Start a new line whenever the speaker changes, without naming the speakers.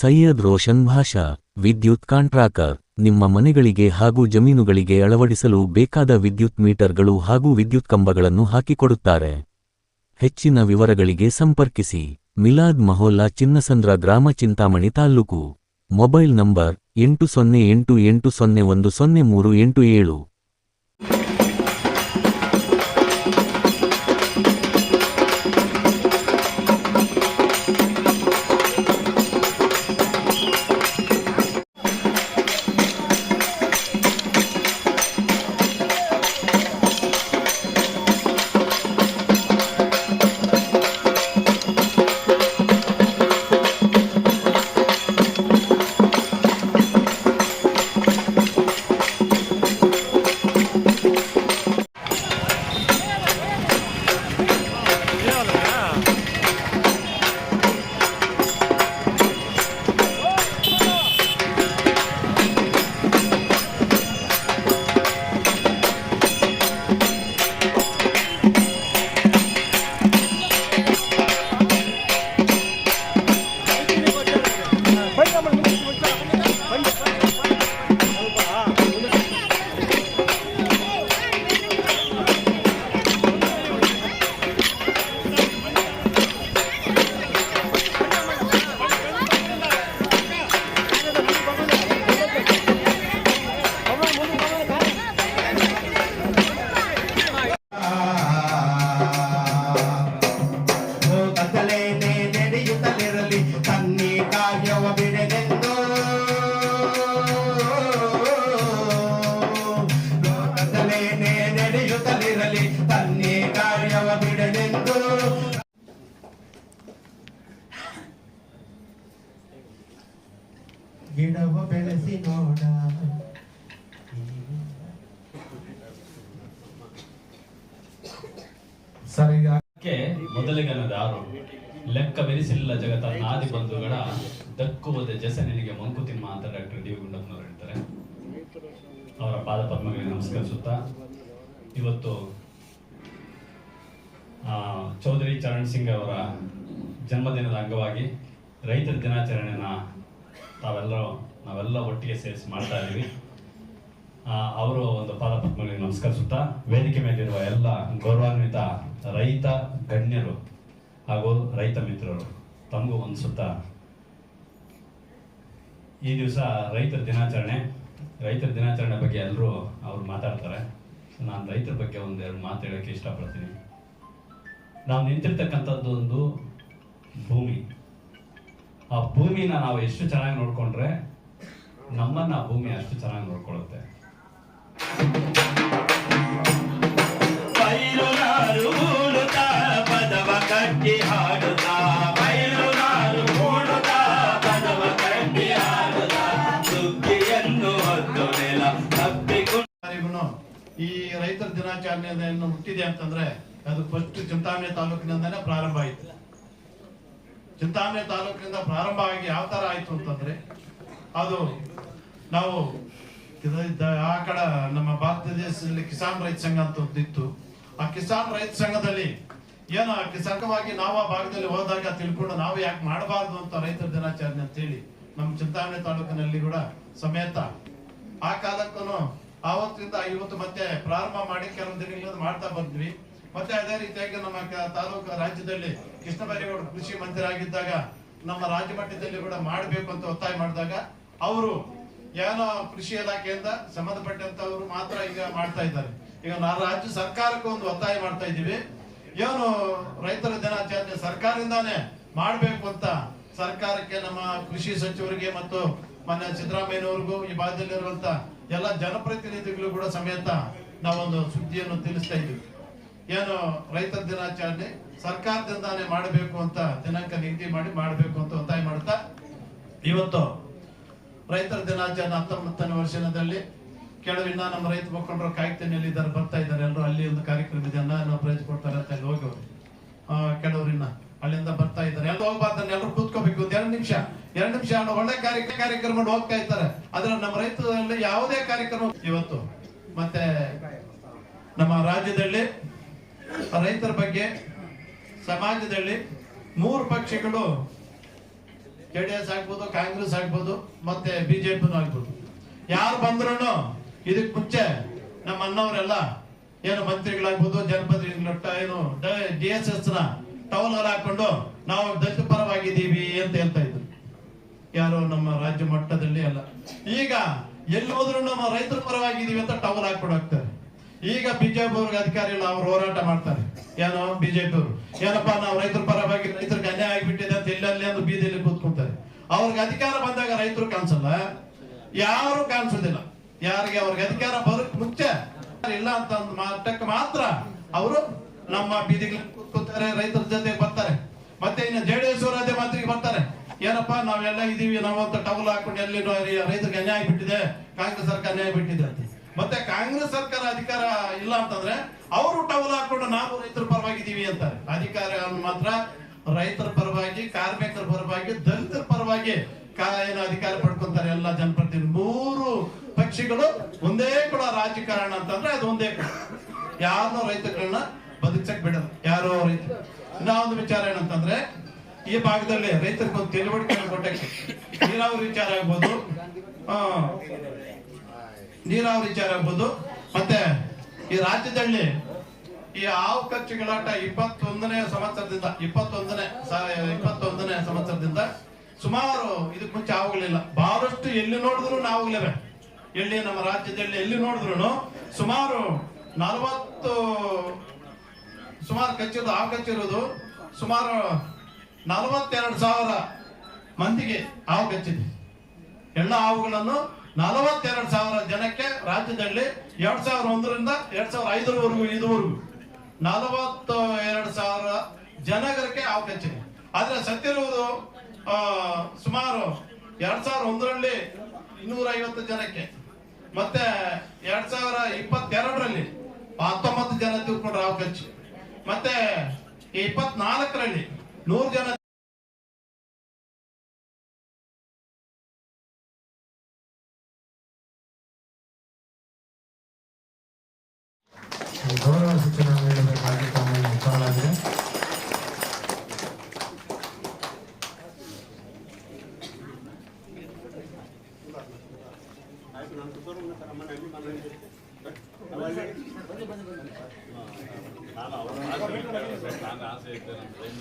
ಸೈಯದ್ ರೋಷನ್ ಭಾಷಾ, ವಿದ್ಯುತ್ ಕಾಂಟ್ರಾಕರ್, ನಿಮ್ಮ ಮನೆಗಳಿಗೆ ಹಾಗೂ ಜಮೀನುಗಳಿಗೆ ಅಳವಡಿಸಲು ಬೇಕಾದ ವಿದ್ಯುತ್ ಮೀಟರ್ಗಳು ಹಾಗೂ ವಿದ್ಯುತ್ ಕಂಬಗಳನ್ನು ಹಾಕಿಕೊಡುತ್ತಾರೆ. ಹೆಚ್ಚಿನ ವಿವರಗಳಿಗೆ ಸಂಪರ್ಕಿಸಿ, ಮಿಲಾದ್ ಮಹೋಲ್ಲಾ ಚಿನ್ನಸಂದ್ರ ಗ್ರಾಮ ಚಿಂತಾಮಣಿ ತಾಲ್ಲೂಕು ಮೊಬೈಲ್ ನಂಬರ್ ಎಂಟು ಸೊನ್ನೆ ಎಂಟು ಎಂಟು ಸೊನ್ನೆ ಒಂದು ಸೊನ್ನೆ ಮೂರು ಎಂಟು ಏಳು.
ಸರ್ ಈಗ
ಕ್ಕೆ ಮೊದಲಿಗನದಾರು ಲೆಕ್ಕವೆನಿಸಿಲ್ಲ ಜಗತ್ತ ನಾದಿ ಬಂಧುಗಳ ದಕ್ಕುವುದ ಜಸನಿಗೆ ಮಂಕುತಿಮ್ಮ ಅಂತ ಡಾಕ್ಟರ್ ಡಿ ಗುಂಡಪ್ಪನವರು ಹೇಳ್ತಾರೆ. ಅವರ ಪಾದ ಪದ್ಮಗಳಿಗೆ ನಮಸ್ಕರಿಸುತ್ತಾ, ಇವತ್ತು ಚೌಧರಿ ಚರಣ್ ಸಿಂಗ್ ಅವರ ಜನ್ಮದಿನದ ಅಂಗವಾಗಿ ರೈತರ ದಿನಾಚರಣೆನ ತಾವೆಲ್ಲರೂ, ನಾವೆಲ್ಲ ಒಟ್ಟಿಗೆ ಸೇರಿಸಿ ಮಾಡ್ತಾ ಇದ್ದೀವಿ. ಅವರು ಒಂದು ಪಾದ ಪದ್ಮಗಳಿಗೆ ನಮಸ್ಕರಿಸುತ್ತಾ, ವೇದಿಕೆ ಮೇಲಿರುವ ಎಲ್ಲ ಗೌರವಾನ್ವಿತ ರೈತ ಗಣ್ಯರು ಹಾಗೂ ರೈತ ಮಿತ್ರರು, ತಮಗೂ ಒಂದು ಸುತ್ತ. ಈ ದಿವಸ ರೈತರ ದಿನಾಚರಣೆ ರೈತರ ದಿನಾಚರಣೆ ಬಗ್ಗೆ ಎಲ್ಲರೂ ಅವ್ರು ಮಾತಾಡ್ತಾರೆ. ನಾನು ರೈತರ ಬಗ್ಗೆ ಒಂದೆರಡು ಮಾತು ಹೇಳೋಕ್ಕೆ ಇಷ್ಟಪಡ್ತೀನಿ. ನಾವು ನಿಂತಿರ್ತಕ್ಕಂಥದ್ದು ಒಂದು ಭೂಮಿ. ಆ ಭೂಮಿನ ನಾವು ಎಷ್ಟು ಚೆನ್ನಾಗಿ ನೋಡಿಕೊಂಡ್ರೆ ನಮ್ಮನ್ನ ಆ ಭೂಮಿ ಅಷ್ಟು ಚೆನ್ನಾಗಿ ನೋಡ್ಕೊಳ್ಳುತ್ತೆ.
ಈ ರೈತರ ದಿನಾಚರಣೆಯನ್ನು ಹುಟ್ಟಿದೆ ಅಂತಂದ್ರೆ ಅದು ಫಸ್ಟ್ ಚಿಂತಾಮಣಿ ತಾಲೂಕಿನಿಂದನೇ ಪ್ರಾರಂಭ ಆಯಿತು. ಚಿಂತಾಮಣಿ ತಾಲೂಕಿನಿಂದ ಪ್ರಾರಂಭ ಆಗಿ ಯಾವ ತರ ಆಯ್ತು ಅಂತಂದ್ರೆ, ಅದು ನಾವು ಆ ಕಡೆ ನಮ್ಮ ಭಾರತ ದೇಶದಲ್ಲಿ ಕಿಸಾನ್ ರೈತ ಸಂಘ ಅಂತ ಒಂದಿತ್ತು ಆ ಕಿಸಾನ್ ರೈತ ಸಂಘದಲ್ಲಿ ಏನೋ ಆ ನಾವು ಆ ಭಾಗದಲ್ಲಿ ಹೋದಾಗ ತಿಳ್ಕೊಂಡು ನಾವು ಯಾಕೆ ಮಾಡಬಾರ್ದು ಅಂತ ರೈತರ ದಿನಾಚರಣೆ ಅಂತೇಳಿ ನಮ್ಮ ಚಿಂತಾಮಣಿ ತಾಲೂಕಿನಲ್ಲಿ ಕೂಡ ಸಮೇತ ಆ ಕಾಲಕ್ಕೂ ಆವತ್ತಿಂದ ಇವತ್ತು ಮತ್ತೆ ಪ್ರಾರಂಭ ಮಾಡಿ ಕೆಲವು ದಿನಗಳಿಂದ ಮಾಡ್ತಾ ಬಂದ್ವಿ. ಮತ್ತೆ ಅದೇ ರೀತಿಯಾಗಿ ನಮ್ಮ ತಾಲೂಕು ರಾಜ್ಯದಲ್ಲಿ ಕೃಷ್ಣ ಕೃಷಿ ಮಂತ್ರಿ ಆಗಿದ್ದಾಗ ನಮ್ಮ ರಾಜ್ಯ ಮಟ್ಟದಲ್ಲಿ ಕೂಡ ಮಾಡಬೇಕು ಅಂತ ಒತ್ತಾಯ ಮಾಡಿದಾಗ ಅವರು ಏನೋ ಕೃಷಿ ಇಲಾಖೆಯಿಂದ ಸಂಬಂಧಪಟ್ಟಂತವರು ಮಾತ್ರ ಈಗ ಮಾಡ್ತಾ ಇದ್ದಾರೆ. ಈಗ ನಾವು ರಾಜ್ಯ ಸರ್ಕಾರಕ್ಕೂ ಒಂದು ಒತ್ತಾಯ ಮಾಡ್ತಾ ಇದ್ದೀವಿ. ಏನು ರೈತರ ದಿನಾಚರಣೆ ಸರ್ಕಾರದಿಂದಾನೇ ಮಾಡಬೇಕು ಅಂತ ಸರ್ಕಾರಕ್ಕೆ ನಮ್ಮ ಕೃಷಿ ಸಚಿವರಿಗೆ ಮತ್ತು ಮನ್ನ ಸಿದ್ದರಾಮಯ್ಯನವ್ರಿಗೂ ಈ ಭಾಗದಲ್ಲಿರುವಂತ ಎಲ್ಲ ಜನಪ್ರತಿನಿಧಿಗಳು ಕೂಡ ಸಮೇತ ನಾವೊಂದು ಸುದ್ದಿಯನ್ನು ತಿಳಿಸ್ತಾ ಇದ್ದೀವಿ. ಏನು ರೈತರ ದಿನಾಚರಣೆ ಸರ್ಕಾರದಿಂದಾನೇ ಮಾಡಬೇಕು ಅಂತ ದಿನಾಂಕ ನಿಗದಿ ಮಾಡಿ ಮಾಡಬೇಕು ಅಂತ ಒತ್ತಾಯ ಮಾಡ್ತಾ, ಇವತ್ತು ರೈತರ ದಿನಾಚರಣೆ ಹತ್ತೊಂಬತ್ತನೇ ವರ್ಷದಲ್ಲಿ ಕೆಲವು ಇನ್ನ ನಮ್ಮ ರೈತ ಮುಖಂಡರು ಕಾಯ್ತಿನಲ್ಲಿ ಇದ್ದಾರೆ, ಬರ್ತಾ ಇದ್ದಾರೆ, ಎಲ್ಲರೂ ಅಲ್ಲಿ ಒಂದು ಕಾರ್ಯಕ್ರಮ ಇದೆ ಪ್ರೈಸ್ ಕೊಡ್ತಾರೆ ಅಂತ ಅಲ್ಲಿ ಹೋಗಿ ಕೆಲವ್ರು ಇನ್ನ ಅಲ್ಲಿಂದ ಬರ್ತಾ ಇದ್ದಾರೆ. ಎಲ್ಲ ಹೋಗ್ಬಾರ್ದು ಎಲ್ಲರೂ ಕೂತ್ಕೋಬೇಕು, ಒಂದ್ ಎರಡು ನಿಮಿಷ. ಎರಡು ನಿಮಿಷ ಒಳ್ಳೆ ಕಾರ್ಯಕ್ರಮ ಕಾರ್ಯಕ್ರಮ ಹೋಗ್ತಾ ಇದ್ದಾರೆ ಆದ್ರೆ ನಮ್ಮ ರೈತರಲ್ಲಿ ಯಾವುದೇ ಕಾರ್ಯಕ್ರಮ ಇವತ್ತು. ಮತ್ತೆ ನಮ್ಮ ರಾಜ್ಯದಲ್ಲಿ, ರೈತರ ಬಗ್ಗೆ, ಸಮಾಜದಲ್ಲಿ ಮೂರು ಪಕ್ಷಗಳು ಜೆ ಡಿ ಎಸ್ ಆಗ್ಬೋದು, ಕಾಂಗ್ರೆಸ್ ಆಗ್ಬೋದು, ಮತ್ತೆ ಬಿಜೆಪಿನೂ ಆಗ್ಬೋದು. ಯಾರು ಬಂದ್ರು ಇದಕ್ ಮುಂಚೆ ನಮ್ಮ ಅಣ್ಣವರೆಲ್ಲ ಏನು ಮಂತ್ರಿಗಳಾಗ್ಬೋದು, ಜನಪ್ರತಿನಿಧಿಗಳ ಏನು, ಡಿ ಎಸ್ ಎಸ್ನ ಟವಲ್ ಹಾಕೊಂಡು ನಾವು ದಲಿತ ಪರವಾಗಿದ್ದೀವಿ ಅಂತ ಹೇಳ್ತಾ ಇದ್ರು. ಯಾರು ನಮ್ಮ ರಾಜ್ಯ ಮಟ್ಟದಲ್ಲಿ ಅಲ್ಲ. ಈಗ ಎಲ್ಲಿ ಹೋದ್ರು ನಮ್ಮ ರೈತರ ಪರವಾಗಿದ್ದೀವಿ ಅಂತ ಟವರ್ ಹಾಕೊಂಡು ಹೋಗ್ತಾರೆ. ಈಗ ಬಿಜೆಪಿ ಅಧಿಕಾರ ಇಲ್ಲ, ಅವ್ರು ಹೋರಾಟ ಮಾಡ್ತಾರೆ. ಏನೋ ಬಿಜೆಪಿ ಅವರು. ಏನಪ್ಪಾ, ನಾವು ರೈತರ ಪರವಾಗಿ ರೈತರಿಗೆ ಅನ್ಯಾಯ ಆಗಿಬಿಟ್ಟಿದೆ ಅಂತ ಎಲ್ಲಲ್ಲಿ ಒಂದು ಬೀದಿಯಲ್ಲಿ ಕೂತ್ಕೊಂತಾರೆ ಅವ್ರಿಗೆ ಅಧಿಕಾರ ಬಂದಾಗ ರೈತರು ಕಾಣಿಸಲ್ಲ? ಯಾರು ಕಾಣಿಸೋದಿಲ್ಲ. ಯಾರಿಗೆ? ಅವ್ರಿಗೆ ಅಧಿಕಾರ ಬರೋಕ್ ಮುಂಚೆ. ಇಲ್ಲ ಅಂತ ಮಟ್ಟಕ್ಕೆ ಮಾತ್ರ ಅವರು ನಮ್ಮ ಬೀದಿಗಳಲ್ಲಿ ಕೂತ್ಕೊತಾರೆ ರೈತರ ಜೊತೆ ಬರ್ತಾರೆ. ಮತ್ತೆ ಇನ್ನು ಜೆಡಿಎಸ್ ಅವರು ಅದೇ ಮಾತಿಗೆ ಬರ್ತಾರೆ. ಏನಪ್ಪಾ, ನಾವೆಲ್ಲ ಇದೀವಿ, ನಾವು ಅಂತ ಟವಲ್ ಹಾಕೊಂಡು ಎಲ್ಲಿ ರೈತರಿಗೆ ಅನ್ಯಾಯ ಬಿಟ್ಟಿದೆ, ಕಾಂಗ್ರೆಸ್ ಸರ್ಕಾರ ಅನ್ಯಾಯ ಬಿಟ್ಟಿದೆ ಅಂತ. ಮತ್ತೆ ಕಾಂಗ್ರೆಸ್ ಸರ್ಕಾರ ಅಧಿಕಾರ ಇಲ್ಲ ಅಂತಂದ್ರೆ ಅವರು ಟವಲ್ ಹಾಕೊಂಡು ನಾವು ರೈತರ ಪರವಾಗಿದ್ದೀವಿ ಅಂತಾರೆ. ಅಧಿಕಾರ ಮಾತ್ರ ರೈತರ ಪರವಾಗಿ, ಕಾರ್ಮಿಕರ ಪರವಾಗಿ, ದಲಿತರ ಪರವಾಗಿ ಏನು ಅಧಿಕಾರ ಪಡ್ಕೊಂತಾರೆ ಎಲ್ಲ ಜನಪ್ರತಿನಿಧಿ. ಮೂರು ಪಕ್ಷಿಗಳು ಒಂದೇ ಕೂಡ ರಾಜಕಾರಣ ಅಂತಂದ್ರೆ ಅದು ಒಂದೇ ಯಾರನ್ನೂ ರೈತಗಳನ್ನ ಬದುಕಕ್ ಬಿಡಲ್ಲ. ಯಾರೋ ರೈತ ಇನ್ನೊಂದು ವಿಚಾರ ಏನಂತಂದ್ರೆ ಈ ಭಾಗದಲ್ಲಿ ರೈತರಿಗೆ ಒಂದು ತಿಳುವಳಿಕೆ ಕೊಟ್ಟಕ್ಕೆ ನೀರಾವರಿ ವಿಚಾರ ಆಗ್ಬೋದು. ನೀರಾವರಿ ವಿಚಾರ ಆಗ್ಬೋದು. ಮತ್ತೆ ಈ ರಾಜ್ಯದಲ್ಲಿ ಈ ಹಾವು ಕಚ್ಚುಗಳಾಟ ಇಪ್ಪತ್ತೊಂದನೇ ಸಂವತ್ಸರದಿಂದ, ಇಪ್ಪತ್ತೊಂದನೇ ಇಪ್ಪತ್ತೊಂದನೇ ಸಂವತ್ಸರದಿಂದ ಸುಮಾರು ಇದಕ್ಕೆ ಮುಂಚೆ ಹಾವುಗಳಿಲ್ಲ. ಬಹಳಷ್ಟು ಎಲ್ಲಿ ನೋಡಿದ್ರು ನಾವುಗಳಿವೆ. ಎಲ್ಲಿ ನಮ್ಮ ರಾಜ್ಯದಲ್ಲಿ ಎಲ್ಲಿ ನೋಡಿದ್ರು ಸುಮಾರು ನಲವತ್ತು, ಸುಮಾರು ಕಚ್ಚಿರೋದು ಹಾವು ಕಚ್ಚಿರೋದು ಸುಮಾರು ನಲವತ್ತೆರಡು ಸಾವಿರ ಮಂದಿಗೆ ಹಾವು ಕಚ್ಚಿದೆ ಎಲ್ಲ ಹಾವುಗಳನ್ನು ನಲವತ್ತೆರಡು ಸಾವಿರ ಜನಕ್ಕೆ ರಾಜ್ಯದಲ್ಲಿ ಎರಡ್ ಸಾವಿರ ಒಂದರಿಂದ ಎರಡ್ ಸಾವಿರ ಐದರವರೆಗೂ, ಇದುವರೆಗೂ ನಲವತ್ತ ಎರಡು ಸಾವಿರ ಜನಗರಕ್ಕೆ ಹಾವು ಕಚ್ಚಿದೆ ಆದ್ರೆ ಸತ್ತಿರುವುದು ಸುಮಾರು ಎರಡ್ ಸಾವಿರ ಒಂದರಲ್ಲಿ ಇನ್ನೂರ ಐವತ್ತು ಜನಕ್ಕೆ, ಮತ್ತೆ ಎರಡ್ ಸಾವಿರ ಇಪ್ಪತ್ತೆರಡರಲ್ಲಿ ಹತ್ತೊಂಬತ್ತು ಜನ ತಿಳ್ಕೊಂಡ್ರೆ ಹಾವು ಕಚ್ಚಿ ಮತ್ತೆ ಇಪ್ಪತ್ನಾಲ್ಕರಲ್ಲಿ ನೂರು ಜನ
खाना और
खाना से एकदम